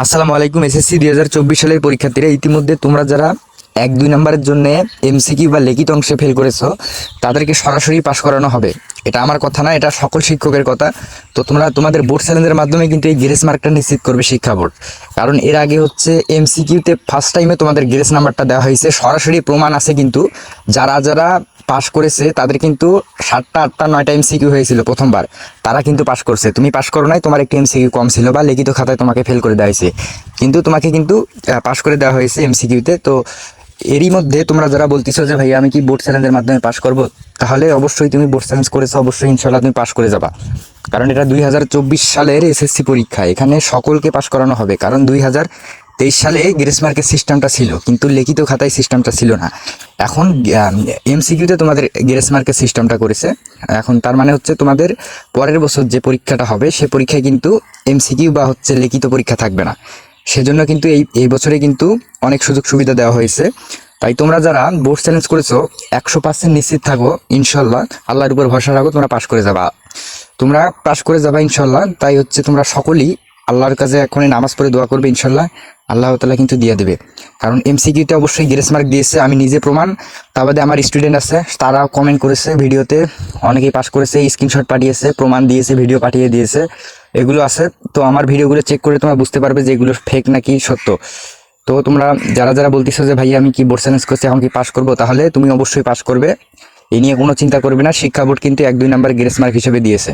আসসালামু আলাইকুম, এসএসসি দুই হাজার চব্বিশ সালের পরীক্ষার্থীরা, ইতিমধ্যে তোমরা যারা এক, দুই নম্বরের জন্য এমসিকিউ বা লিখিত অংশে ফেল করেছ, তাদেরকে সরাসরি পাশ করানো হবে। এটা আমার কথা না, এটা সকল শিক্ষকের কথা। তো তোমরা তোমাদের বোর্ড চ্যালেঞ্জের মাধ্যমে কিন্তু এই গ্রেস মার্কটা নিশ্চিত করবে শিক্ষা বোর্ড কারণ এর আগে হচ্ছে এমসিকিউতে ফার্স্ট টাইমে তোমাদের গ্রেস নাম্বারটা দেওয়া হয়েছে, সরাসরি প্রমাণ আছে কিন্তু যারা যারা পাশ করেছে, তাদের কিন্তু সাতটা, আটটা, নয়টা এমসিকিউ হয়েছিল প্রথমবার। তারা কিন্তু পাশ করছে। তুমি পাশ করো নাই, তোমার একটি এমসিকিউ কম ছিল বা লিখিত খাতায় তোমাকে ফেল করে দেওয়া হয়েছে। কিন্তু তোমাকে কিন্তু পাশ করে দেওয়া হয়েছে এমসিকিউতে তো। এরই মধ্যে তোমরা যারা বলতেছো যে, ভাইয়া, আমি কি বোর্ড চ্যালেঞ্জের মাধ্যমে পাশ করব? তাহলে অবশ্যই তুমি বোর্ড চ্যালেঞ্জ করেছ, অবশ্যই ইনশাল্লাহ তুমি পাশ করে যাবা। কারণ এটা দুই হাজার চব্বিশ সালের এসএসসি পরীক্ষা। এখানে সকলকে পাশ করানো হবে। কারণ দুই হাজার তেইশ সালে গ্রেস মার্কের সিস্টেমটা ছিল, কিন্তু লিখিত খাতায় সিস্টেমটা ছিল না। এখন এমসিকিউতে তোমাদের গ্রেস মার্কের সিস্টেমটা করেছে। এখন তার মানে হচ্ছে তোমাদের পরের বছর যে পরীক্ষাটা হবে, সে পরীক্ষায় কিন্তু এমসিকিউ বা হচ্ছে লিখিত পরীক্ষা থাকবে না। সেজন্য কিন্তু এই এই বছরে কিন্তু অনেক সুযোগ সুবিধা দেওয়া হয়েছে। তাই তোমরা যারা বোর্ড চ্যালেঞ্জ করেছ, একশো পার্সেন্ট নিশ্চিত থাকো ইনশাল্লাহ আল্লাহর উপর ভরসা রাখো, তোমরা পাশ করে যাবা। তোমরা পাশ করে যাবা ইনশাল্লাহ তাই হচ্ছে তোমরা সকলেই আল্লাহর কাছে এখনই নামাজ পড়ে দোয়া করবে ইনশাল্লাহ আল্লাহ তালা কিন্তু দিয়ে দেবে। কারণ এমসিকিউতে অবশ্যই গ্রেস মার্ক দিয়েছে, আমি নিজে প্রমাণ। তা বাদে আমার স্টুডেন্ট আছে তারা কমেন্ট করেছে ভিডিওতে। অনেকেই পাস করেছে স্ক্রিনশট পাঠিয়েছে, প্রমাণ দিয়েছে ভিডিও পাঠিয়ে দিয়েছে। এগুলো আছে। তো আমার ভিডিওগুলো চেক করে তোমরা বুঝতে পারবে যে এগুলো ফেক নাকি সত্য। তো তোমরা যারা যারা বলতেছো যে ভাই আমি কি বোর্ড চ্যালেঞ্জ করছি, এখন কি পাস করব? তাহলে তুমি অবশ্যই পাস করবে। এ নিয়ে কোনো চিন্তা করবে না। শিক্ষা বোর্ড কিন্তু এক দুই নাম্বার গ্রেস মার্ক হিসেবে দিয়েছে।